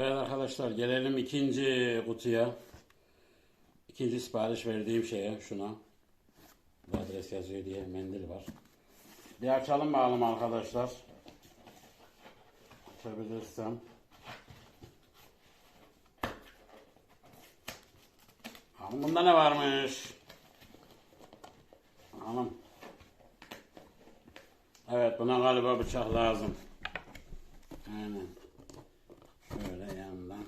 Evet arkadaşlar gelelim ikinci kutuya. İkinci sipariş verdiğim şeye şuna. Bu adres yazıyor diye mendil var. Bir açalım bakalım arkadaşlar. Açabilirsem. Hanım bunda ne varmış? Hanım. Evet buna galiba bıçak lazım. Aynen. Şöyle yandan.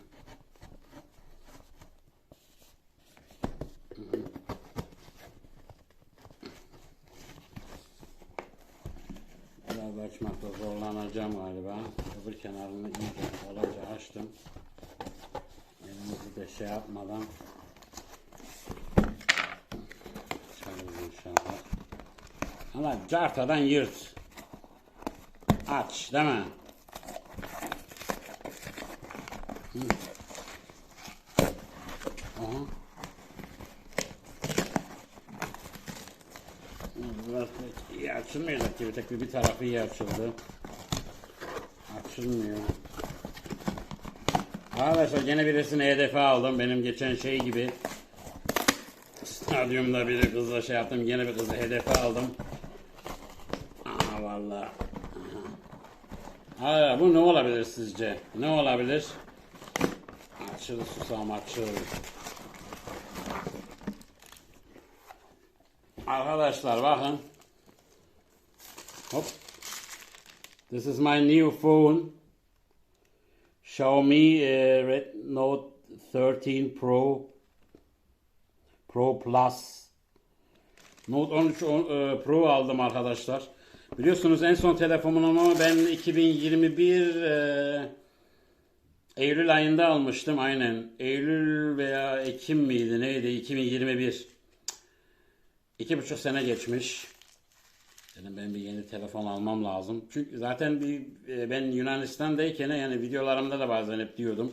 Açmakta zorlanacağım galiba. Öbür kenarını iyice kolayca açtım. Elimizi de şey yapmadan açarız inşallah. Ama cartadan yırt. Aç değil mi? Aha. Biraz iyi açılmayacak gibi tek bir, bir tarafı iyi açıldı. Açılmıyor. Arkadaşlar gene birisini hedefe aldım. Benim geçen şey gibi. Stadyumda bir kızla şey yaptım. Gene bir kızı hedefe aldım. Aa vallahi. Aha. Ha, bu ne olabilir sizce? Ne olabilir? Açıl susam açıl. Arkadaşlar bakın. Hop. This is my new phone. Xiaomi uh, Red Note 13 Pro Pro Plus. Note 13 on- e, Pro aldım arkadaşlar. Biliyorsunuz en son telefonumu ben 2021 e, Eylül ayında almıştım aynen. Eylül veya Ekim miydi neydi 2021. İki buçuk sene geçmiş. Dedim ben bir yeni telefon almam lazım. Çünkü zaten bir e, ben Yunanistan'dayken yani videolarımda da bazen hep diyordum.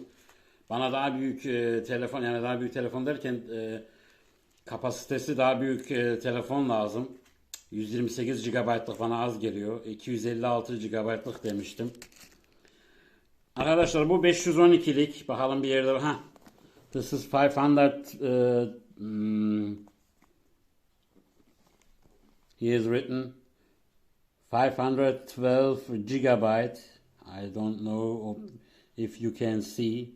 Bana daha büyük e, telefon yani daha büyük telefon derken e, kapasitesi daha büyük e, telefon lazım. 128 GB'lık bana az geliyor. 256 GB'lık demiştim. Arkadaşlar bu 512'lik. Bakalım bir yerde ha. This is 500 e, hmm, He has written 512 gigabyte. I don't know if you can see.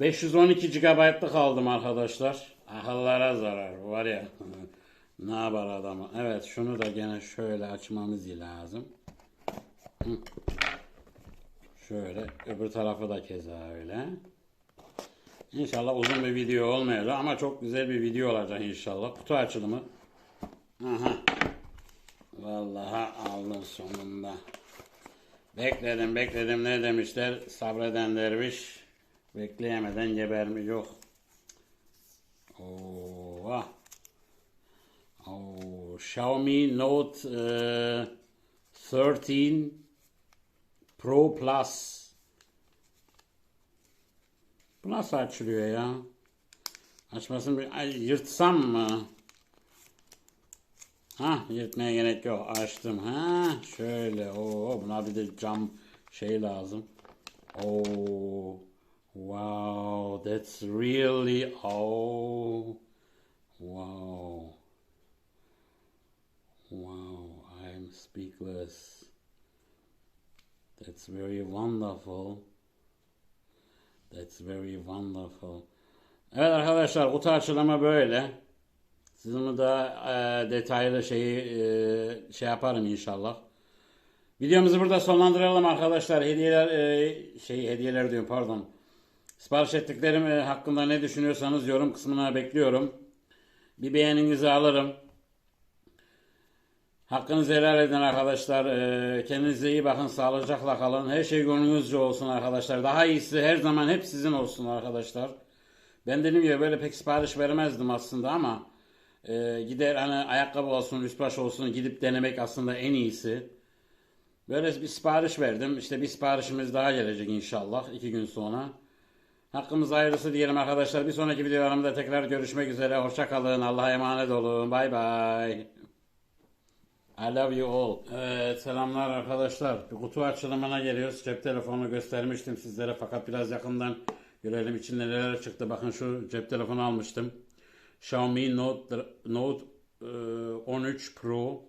512 GB'lık aldım arkadaşlar. Akıllara zarar var ya. ne yapar adamı? Evet şunu da gene şöyle açmamız lazım. Şöyle öbür tarafı da keza öyle. İnşallah uzun bir video olmayacak ama çok güzel bir video olacak inşallah. Kutu açılımı. Aha. Vallahi aldım sonunda. Bekledim bekledim ne demişler sabreden derviş bekleyemeden gebermiş yok. Oo, ah. Oo, Xiaomi Note e, 13 Pro Plus. Bu nasıl açılıyor ya? Açmasın bir ay, yırtsam mı? Ha yırtmaya gerek yok. Açtım. Ha şöyle. Oo buna bir de cam şey lazım. Oo. Wow, that's really oh. Wow. Wow, I'm speechless. That's very wonderful. That's very wonderful. Evet arkadaşlar kutu açılımı böyle. Sizinle da e, detaylı şeyi e, şey yaparım inşallah. Videomuzu burada sonlandıralım arkadaşlar. Hediyeler e, şey hediyeler diyorum pardon. Sipariş ettiklerim e, hakkında ne düşünüyorsanız yorum kısmına bekliyorum. Bir beğeninizi alırım. Hakkınızı helal edin arkadaşlar. E, kendinize iyi bakın. Sağlıcakla kalın. Her şey gönlünüzce olsun arkadaşlar. Daha iyisi her zaman hep sizin olsun arkadaşlar. Ben dedim ya böyle pek sipariş vermezdim aslında ama e, gider hani ayakkabı olsun, üst olsun gidip denemek aslında en iyisi. Böyle bir sipariş verdim. İşte bir siparişimiz daha gelecek inşallah iki gün sonra. Hakkımız hayırlısı diyelim arkadaşlar. Bir sonraki videolarımda tekrar görüşmek üzere. Hoşça kalın. Allah'a emanet olun. Bay bay. I love you all. Evet, selamlar arkadaşlar. Bir kutu açılımına geliyoruz. Cep telefonu göstermiştim sizlere fakat biraz yakından görelim içinde neler çıktı. Bakın şu cep telefonu almıştım. Xiaomi Note Note e, 13 Pro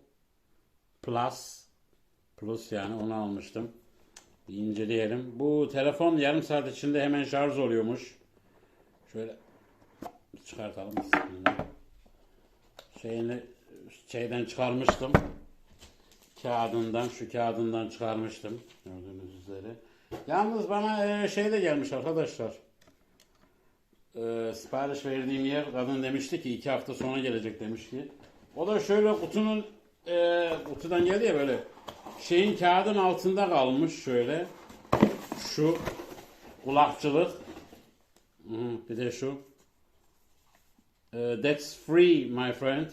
Plus Plus yani onu almıştım. Bir inceleyelim. Bu telefon yarım saat içinde hemen şarj oluyormuş. Şöyle çıkartalım. Şeyini şeyden çıkarmıştım. Kağıdından, şu kağıdından çıkarmıştım. Gördüğünüz üzere. Yalnız bana e, şey de gelmiş arkadaşlar. E, sipariş verdiğim yer kadın demişti ki iki hafta sonra gelecek demiş ki. O da şöyle kutunun e, kutudan geldi ya böyle şeyin kağıdın altında kalmış şöyle. Şu kulakçılık. Bir de şu. Uh, that's free, my friend.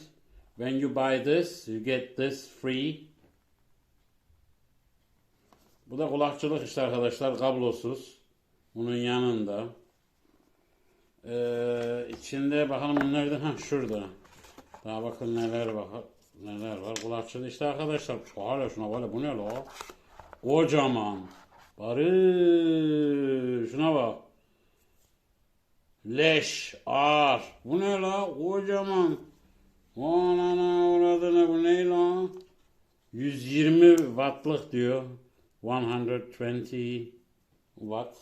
When you buy this, you get this free. Bu da kulakçılık işte arkadaşlar, kablosuz. Bunun yanında. Ee, içinde bakalım nerede? Ha şurada. Daha bakın neler var. Neler var. Kulakçılık işte arkadaşlar. Hala şuna böyle bu ne la? Kocaman. Barış. Şuna bak. Leş, ağır. Bu ne la? Kocaman. Anana uğradığına bu ne la? 120 wattlık diyor. 120 watt.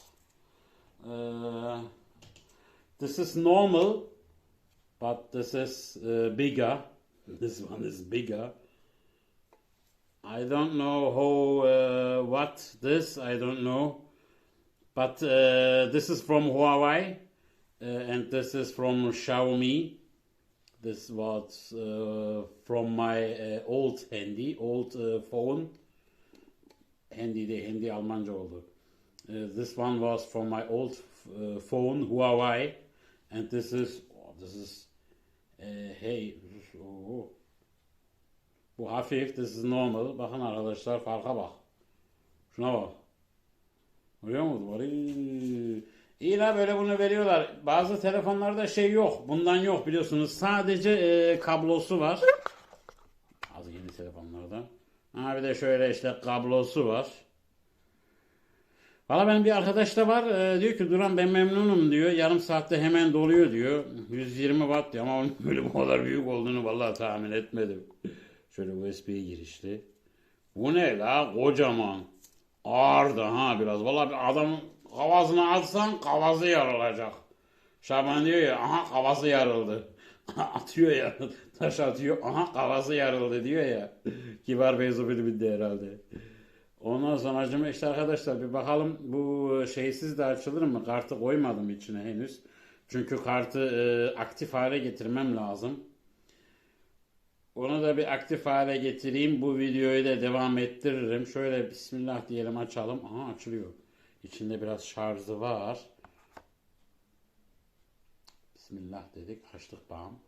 Uh, this is normal, but this is uh, bigger. This one is bigger. I don't know how uh, what this. I don't know, but uh, this is from Huawei. Uh, and this is from Xiaomi. This was uh, from my uh, old handy, old phone. Handy handy Almanca oldu. This one was from my old phone, Huawei, and this is oh, this is uh, hey oh. bu hafif, this is normal. Bakın arkadaşlar farka bak. Şuna bak. Görüyor musun? Vay. İyi la böyle bunu veriyorlar. Bazı telefonlarda şey yok. Bundan yok biliyorsunuz. Sadece e, kablosu var. Az yeni telefonlarda. Ha bir de şöyle işte kablosu var. Valla benim bir arkadaş da var. e, diyor ki Duran ben memnunum diyor. Yarım saatte hemen doluyor diyor. 120 watt diyor ama onun böyle bu kadar büyük olduğunu vallahi tahmin etmedim. Şöyle USB girişli. Bu ne la kocaman. Ağır da ha biraz. Vallahi bir adam kafasına atsan kafası yarılacak. Şaban diyor ya aha kafası yarıldı. atıyor ya taş atıyor aha kafası yarıldı diyor ya. Kibar Bey Zubidi herhalde. Ondan sonra acıma işte arkadaşlar bir bakalım bu şeysiz de açılır mı? Kartı koymadım içine henüz. Çünkü kartı e, aktif hale getirmem lazım. Onu da bir aktif hale getireyim. Bu videoyu da devam ettiririm. Şöyle Bismillah diyelim açalım. Aha açılıyor. İçinde biraz şarjı var. Bismillah dedik. Açtık bağım.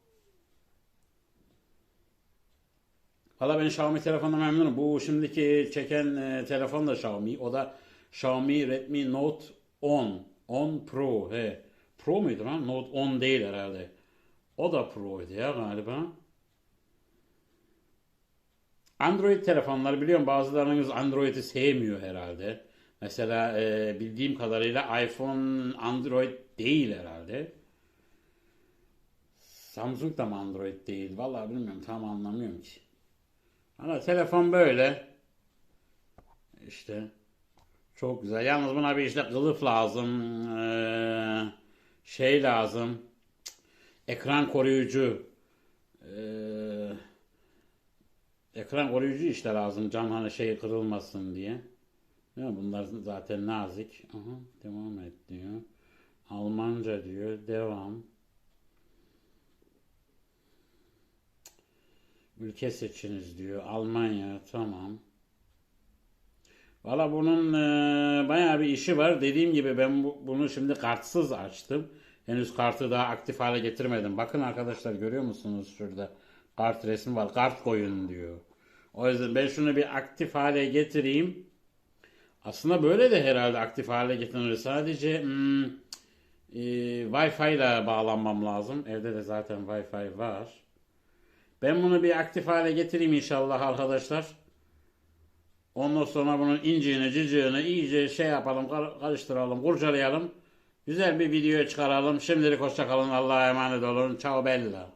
Valla ben Xiaomi telefonda memnunum. Bu şimdiki çeken e, telefon da Xiaomi. O da Xiaomi Redmi Note 10. 10 Pro. He. Pro muydu lan? Note 10 değil herhalde. O da Pro'ydu ya galiba. Android telefonlar biliyorum bazılarınız Android'i sevmiyor herhalde. Mesela e, bildiğim kadarıyla iPhone Android değil herhalde. Samsung da mı Android değil? Vallahi bilmiyorum tam anlamıyorum ki. Ama telefon böyle. İşte çok güzel. Yalnız buna bir işte kılıf lazım. Ee, şey lazım. Ekran koruyucu. Ee, ekran koruyucu işte lazım. Cam hani şey kırılmasın diye. Ya bunlar zaten nazik. Aha, devam et diyor. Almanca diyor. Devam. Ülke seçiniz diyor. Almanya tamam. Valla bunun e, bayağı bir işi var. Dediğim gibi ben bu, bunu şimdi kartsız açtım. Henüz kartı daha aktif hale getirmedim. Bakın arkadaşlar görüyor musunuz şurada kart resmi var. Kart koyun diyor. O yüzden ben şunu bir aktif hale getireyim. Aslında böyle de herhalde aktif hale getirilir. Sadece hmm, e, Wi-Fi ile bağlanmam lazım. Evde de zaten Wi-Fi var. Ben bunu bir aktif hale getireyim inşallah arkadaşlar. Ondan sonra bunun inciğini, cıcığını iyice şey yapalım, kar- karıştıralım, kurcalayalım. Güzel bir video çıkaralım. Şimdilik hoşça kalın. Allah'a emanet olun. Ciao bella.